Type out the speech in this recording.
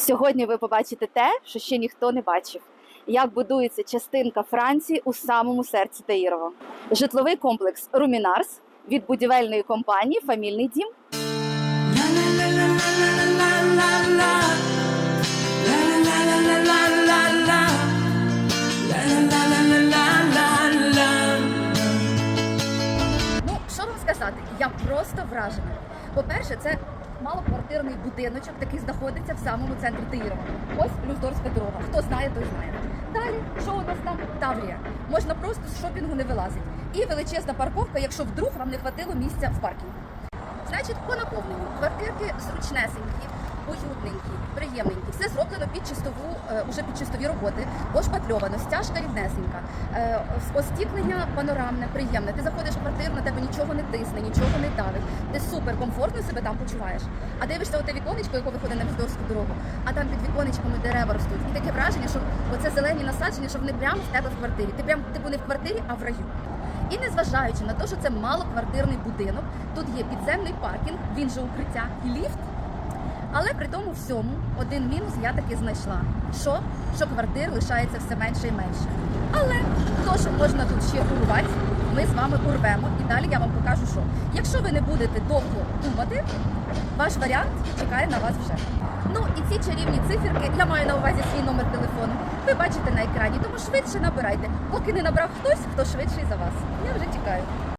Сьогодні ви побачите те, що ще ніхто не бачив. Як будується частинка Франції у самому серці Таїрова. Житловий комплекс Румінарс від будівельної компанії Фамільний дім. Ну, що вам сказати? Я просто вражена. По-перше, це малоквартирний будиночок, такий знаходиться в самому центрі Таїрова. Ось Люздорська дорога. Хто знає, той знає. Далі, що у нас там? Таврія. Можна просто з шопінгу не вилазить. І величезна парковка, якщо вдруг вам не хватило місця в паркінгу. Значить, по наповненню квартирки зручнесенькі, уютненькі, приємненькі. Все зроблено під чистову, е, уже під чистові роботи, пошпатльовано, стяжка ріднесенька, е, остіклення панорамне, приємне. Ти заходиш в квартиру, на тебе нічого не тисне, нічого не давить. Супер комфортно себе там почуваєш. А дивишся оте віконечко, яке виходить на Віздорську дорогу, а там під віконечками дерева ростуть. І таке враження, що оце зелені насадження, що вони прямо в тебе в квартирі. Ти прям типу не в квартирі, а в раю. І незважаючи на те, що це малоквартирний будинок, тут є підземний паркінг, він же укриття і ліфт. Але при тому всьому один мінус я таки знайшла. Що? Що квартир лишається все менше і менше. Але то, що можна тут ще урвати, ми з вами урвемо. І далі я вам покажу, що. Якщо ви не будете довго думати, ваш варіант чекає на вас вже. Ну і ці чарівні циферки, я маю на увазі свій номер телефону. Ви бачите на екрані, тому швидше набирайте, поки не набрав хтось, хто швидший за вас. Я вже тікаю.